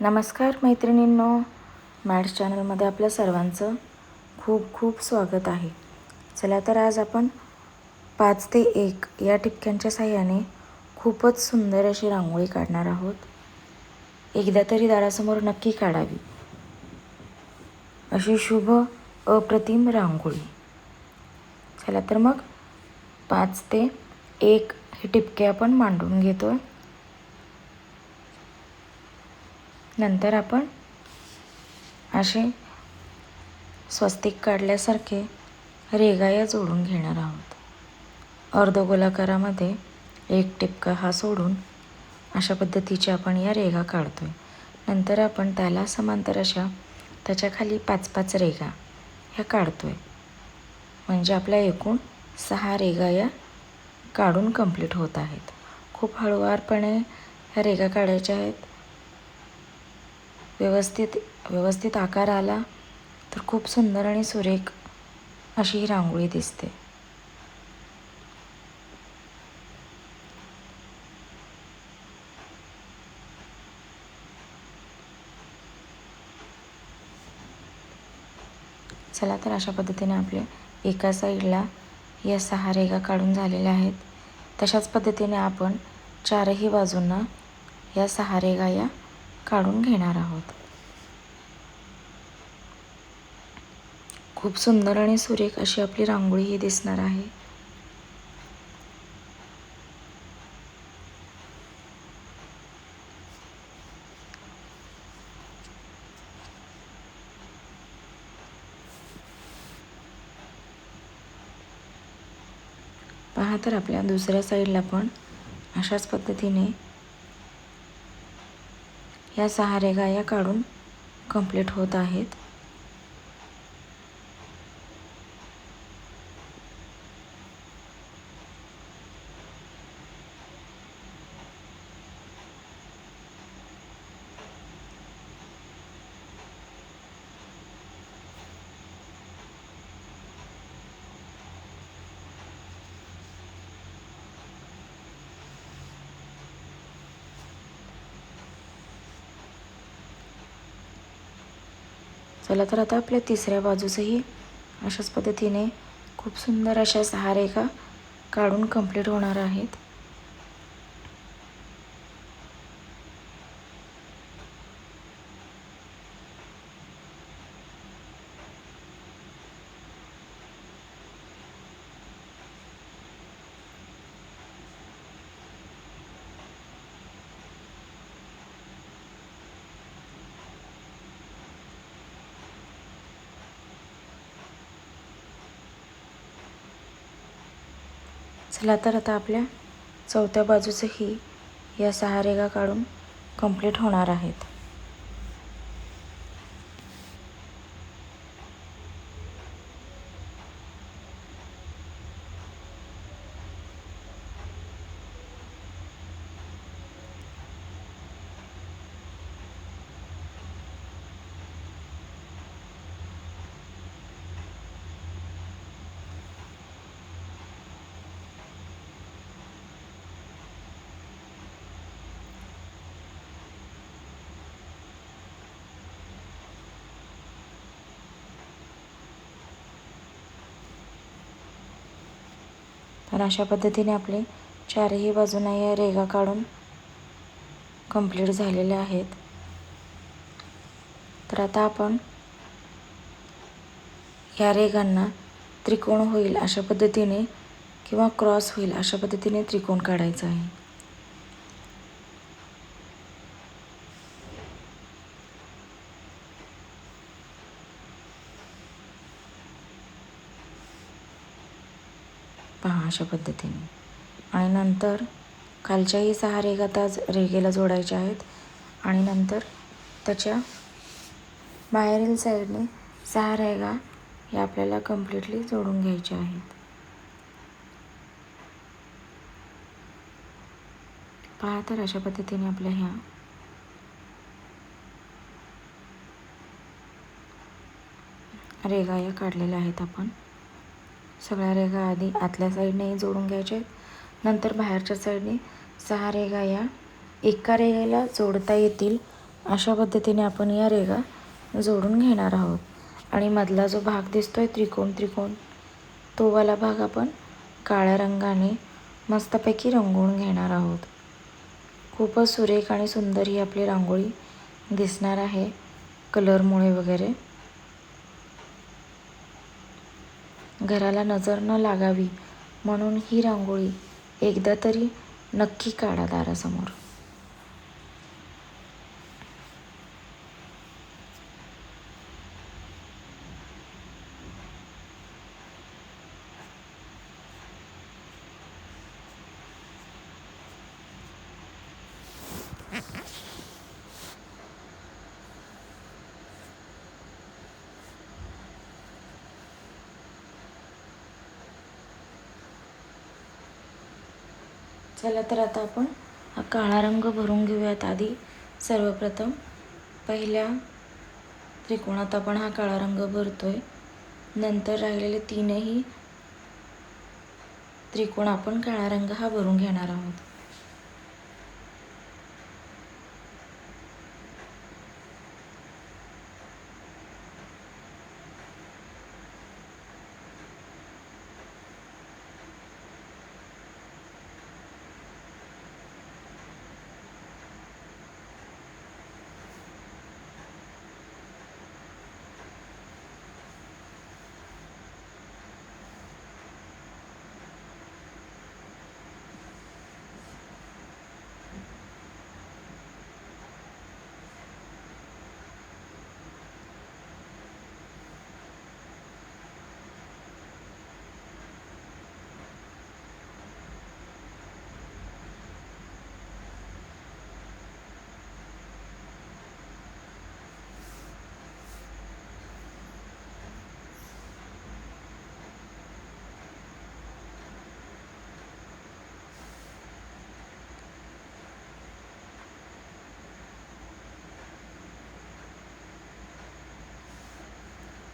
नमस्कार मैत्रिणींनो मॅड्स चॅनलमध्ये आपल्या सर्वांचं खूप खूप स्वागत आहे. चला तर आज आपण पाच ते एक या टिपक्यांच्या साह्याने खूपच सुंदर अशी रांगोळी काढणार आहोत. एकदा तरी दारासमोर नक्की काढावी. अशी शुभ अप्रतिम रांगोळी. चला तर मग पाच ते एक हे टिपके आपण मांडून घेतो आहे नंतर आपण असे स्वस्तिक काढल्यासारखे रेगाया जोडून घेणार आहोत. अर्धगोलाकारामध्ये एक टिपका हा सोडून अशा पद्धतीचे आपण या रेगा काढतो आहे नंतर आपण त्याला समांतर अशा त्याच्याखाली पाच पाच रेगा ह्या काढतो आहे म्हणजे आपल्या एकूण सहा रेगा या काढून कंप्लीट होत आहेत. खूप हळुवारपणे ह्या रेगा काढायच्या आहेत. व्यवस्थित व्यवस्थित आकार आला तर खूप सुंदर आणि सुरेख अशी ही रांगोळी दिसते. चला तर अशा पद्धतीने आपले एका साईडला या सहा रेगा काढून झालेल्या आहेत. तशाच पद्धतीने आपण चारही बाजूंना या सहा रेगा या काढून घेणार आहोत. खूप सुंदर आणि सुरेख अशी आपली रांगोळी ही दिसणार आहे. पहा तर आपल्या दुसऱ्या साईडला पण अशाच पद्धतीने या सहा रेघा या काढून कंप्लीट होत आहेत. चला तर आता आपल्या तिसऱ्या बाजूचंही अशाच पद्धतीने खूप सुंदर अशा सहा रेखा काढून कंप्लीट होणार आहेत. चला तर आता आपल्या चौथ्या बाजूचंही या सहा रेगा काढून कंप्लीट होणार आहेत. तर अशा पद्धतीने आपले चारही बाजूंना या रेगा काढून कंप्लीट झालेले आहेत. तर आता आपण या रेगांना त्रिकोण होईल अशा पद्धतीने किंवा क्रॉस होईल अशा पद्धतीने त्रिकोण काढायचा आहे. पहा अशा पद्धतीने. आणि नंतर खालच्याही सहा रेगा त्या रेगेला जोडायच्या आहेत. आणि नंतर त्याच्या बाहेरील साईडने सहा रेगा या आपल्याला कम्प्लिटली जोडून घ्यायच्या आहेत. पहा तर अशा पद्धतीने आपल्या ह्या रेगा या काढलेल्या आहेत आपण. सगळ्या रेगा आधी आतल्या साईडनेही जोडून घ्यायच्या आहेत नंतर बाहेरच्या साईडने सहा रेगा या एका रेघेला जोडता येतील अशा पद्धतीने आपण या रेगा जोडून घेणार आहोत. आणि मधला जो भाग दिसतो आहे त्रिकोण त्रिकोण तोवाला भाग आपण काळ्या रंगाने मस्तपैकी रंगवून घेणार आहोत. खूपच सुरेख आणि सुंदर ही आपली रांगोळी दिसणार आहे कलरमुळे वगैरे. घराला नजर न लागावी म्हणून ही रांगोळी एकदा तरी नक्की काढा दारासमोर. चला तर आता आपण हा काळा रंग भरून घेऊयात आधी. सर्वप्रथम पहिल्या त्रिकोणात आपण हा काळा रंग भरतोय. नंतर राहिलेले तीनही त्रिकोण आपण काळा रंग हा भरून घेणार आहोत.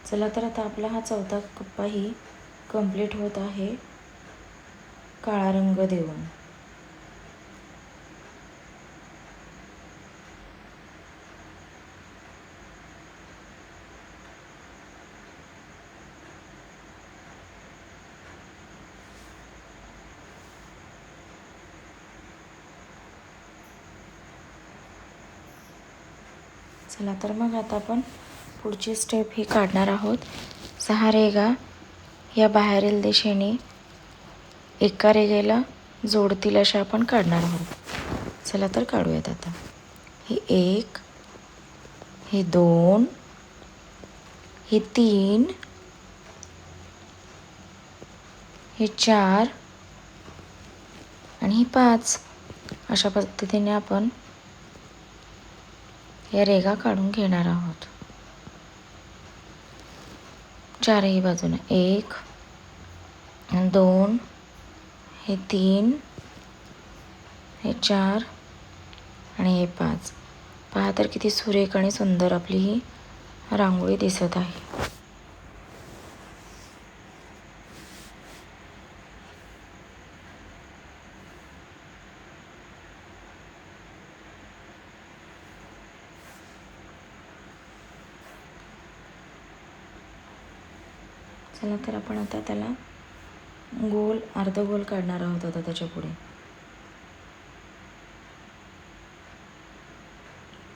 चला तर आता आपला हा चौथा कप्पाही कंप्लीट होत आहे. काळा रंग देऊन. चला तर मग आता आपण पुढची स्टेप ही काढणार आहोत. सहा रेगा या बाहेरील दिशेने एका रेगेला जोडतील अशा आपण काढणार आहोत. चला तर काढूयात आता. ही एक ही दोन ही तीन ही चार आणि ही पाच. अशा पद्धतीने आपण या रेगा काढून घेणार आहोत. चारही बाजूने. एक दोन हे तीन हे चार आणि हे पाच. पहा तर किती सुरेख आणि सुंदर आपली ही रांगोळी दिसत आहे. तर आपण आता त्याला गोल अर्धगोल काढणार आहोत आता त्याच्या पुढे.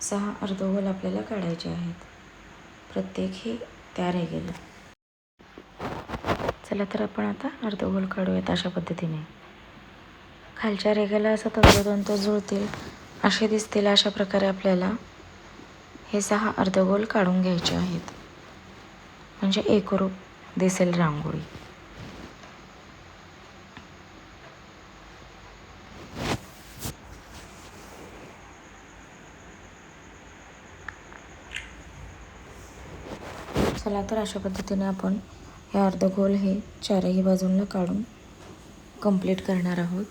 सहा अर्धगोल आपल्याला काढायचे आहेत. प्रत्येक हे त्या रेगेला चला तर आपण आता अर्धगोल काढूयात अशा पद्धतीने. खालच्या रेगेला असं तंतोतंत जुळतील असे दिसतील अशा प्रकारे आपल्याला हे सहा अर्धगोल काढून घ्यायचे आहेत. म्हणजे एकरूप. दिसेल रांगोळी. चला तर अशा पद्धतीने आपण हे अर्धगोल हे चारही बाजूंना काढून कंप्लीट करणार आहोत.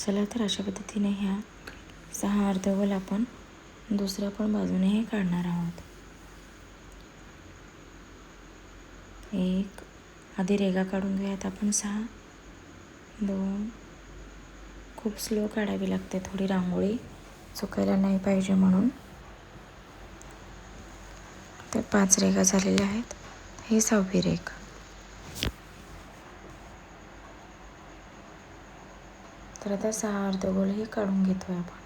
चला तर अशा पद्धतीने ह्या सहा अर्धगोल आपण दुसऱ्या पण बाजूनेही काढणार आहोत. एक आधी रेगा काढून घेऊयात आपण सहा. दोन खूप स्लो काढावी लागते थोडी रांगोळी. चुकायला नाही पाहिजे म्हणून. ते पाच रेगा झालेल्या आहेत. हे सहावी रेखा तर आता सहा अर्धगोलही काढून घेतोय आपण.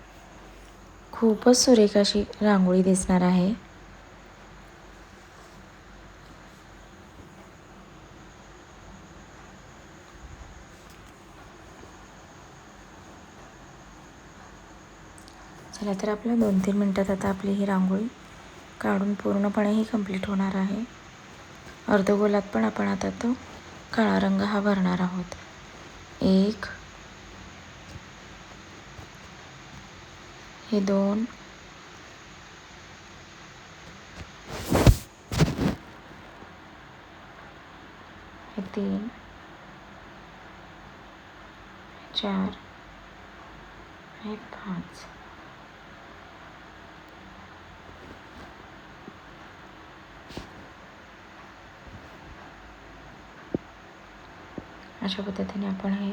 खूपच सुरेख अशी रांगोळी दिसणार आहे. चला तर आपल्या दोन तीन मिनटात आता आपली ही रांगोळी काढून पूर्णपणे ही कंप्लीट होणार आहे. अर्धगोलात पण आपण आता तो काळा रंग हा भरणार आहोत. एक हे दोन हे तीन चार हे पाच अशा पद्धतीने आपण हे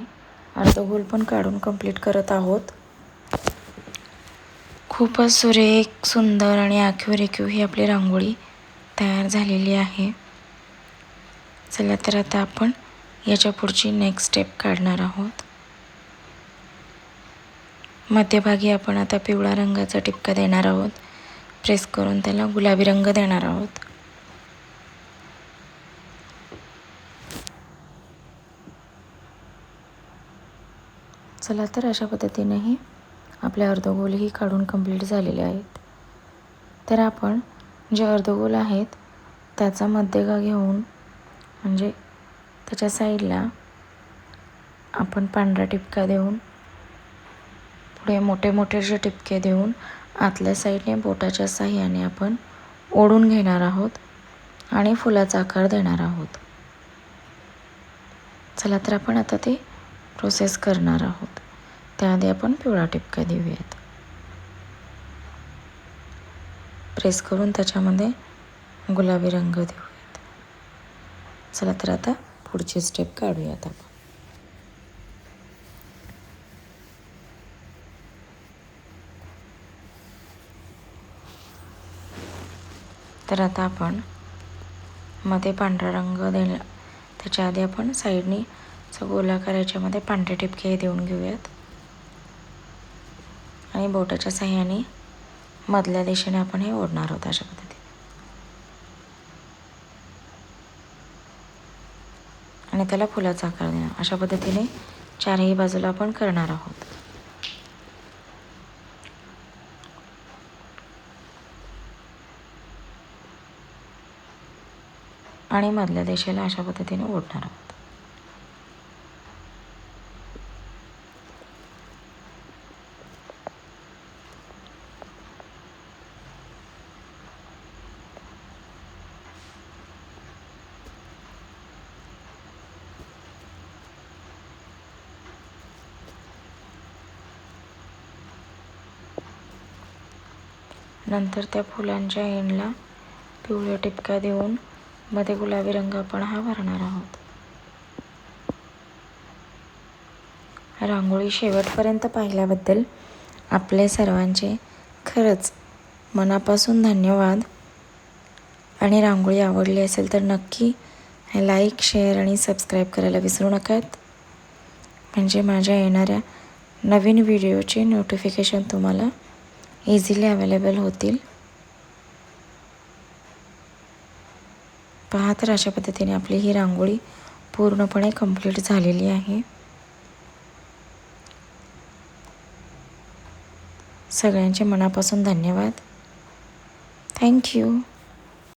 अर्धगोल पण काढून कंप्लीट करत आहोत. खूपच सुरेख सुंदर आणि आखीव रेखीव ही आपली रांगोळी तयार झालेली आहे. चला तर आता आपण याच्या पुढची नेक्स्ट स्टेप काढणार आहोत. मध्यभागी आपण आता पिवळा रंगाचा टिपका देणार आहोत. प्रेस करून त्याला गुलाबी रंग देणार आहोत. चला तर अशा पद्धतीनेही आपले अर्धगोलही काढून कंप्लीट झालेले आहेत. तर आपण जे अर्धगोल आहेत त्याचा मध्यगा घेऊन म्हणजे त्याच्या साईडला आपण पांढरा टिपका देऊन पुढे मोठे मोठे असे टिपके देऊन आतल्या साईडने बोटाच्या साह्याने आपण ओढून घेणार आहोत आणि फुलाचा आकार देणार आहोत. चला तर आपण आता ते प्रोसेस करणार आहोत. त्याआधी आपण पिवळा टिपका देऊयात. प्रेस करून त्याच्यामध्ये गुलाबी रंग देऊयात. चला तर आता पुढची स्टेप काढूयात आपण. तर आता आपण मध्ये पांढरा रंग देणं त्याच्या आधी आपण साईडनी गोला करायच्यामध्ये पांढरे टिपके देऊन घेऊयात. आणि बोटाच्या साह्याने मधल्या दिशेने आपण हे ओढणार आहोत अशा पद्धतीने. आणि त्याला फुलाचा आकार देणार. अशा पद्धतीने चारही बाजूला आपण करणार आहोत. आणि मधल्या दिशेला अशा पद्धतीने ओढणार आहोत. नंतर त्या फुलांच्या एंडला पिवळ्या टिपका देऊन मध्ये गुलाबी रंग आपण हा भरणार आहोत. रांगोळी शेवटपर्यंत पाहिल्याबद्दल आपले सर्वांचे खरंच मनापासून धन्यवाद. आणि रांगोळी आवडली असेल तर नक्की लाईक शेअर आणि सबस्क्राईब करायला विसरू नकात. म्हणजे माझ्या येणाऱ्या नवीन व्हिडिओचे नोटिफिकेशन तुम्हाला इझिली अवेलेबल होतील. पहा तर अशा पद्धतीने आपली ही रांगोळी पूर्णपणे कंप्लीट झालेली आहे. सगळ्यांचे मनापासून धन्यवाद. थँक्यू